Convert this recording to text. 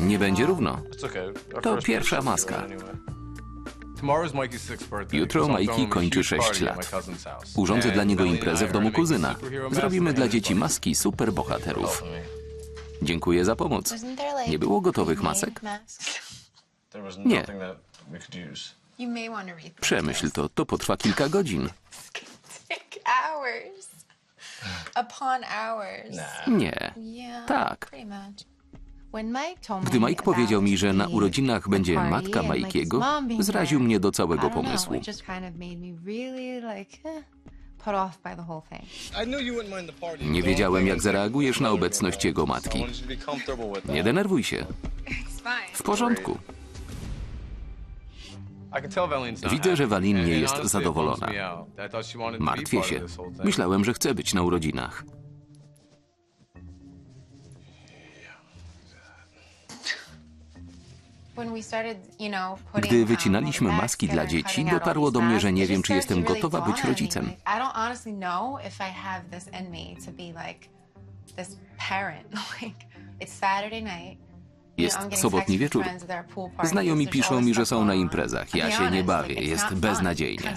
Nie będzie równo. To pierwsza maska. Jutro Mikey kończy huge 6 party at lat. Urządzę dla niego imprezę w domu kuzyna. Zrobimy dla dzieci maski superbohaterów. Dziękuję za pomoc. Nie było gotowych masek? Nie. Przemyśl to, to potrwa kilka godzin. Nie. Yeah. Tak. Gdy Mike powiedział mi, że na urodzinach będzie matka being zraził mnie do całego pomysłu. eh. Nie wiedziałem, jak zareagujesz na obecność jego matki. Nie denerwuj się. W porządku. Widzę, że Walin nie jest zadowolona. Martwię się. Myślałem, że chce być na urodzinach. Gdy um, wycinaliśmy maski dla dzieci, dotarło do mnie, że nie wiem, czy jestem gotowa być rodzicem. Jest sobotni wieczór. Znajomi piszą mi, że są na imprezach. Ja się nie bawię, jest beznadziejnie.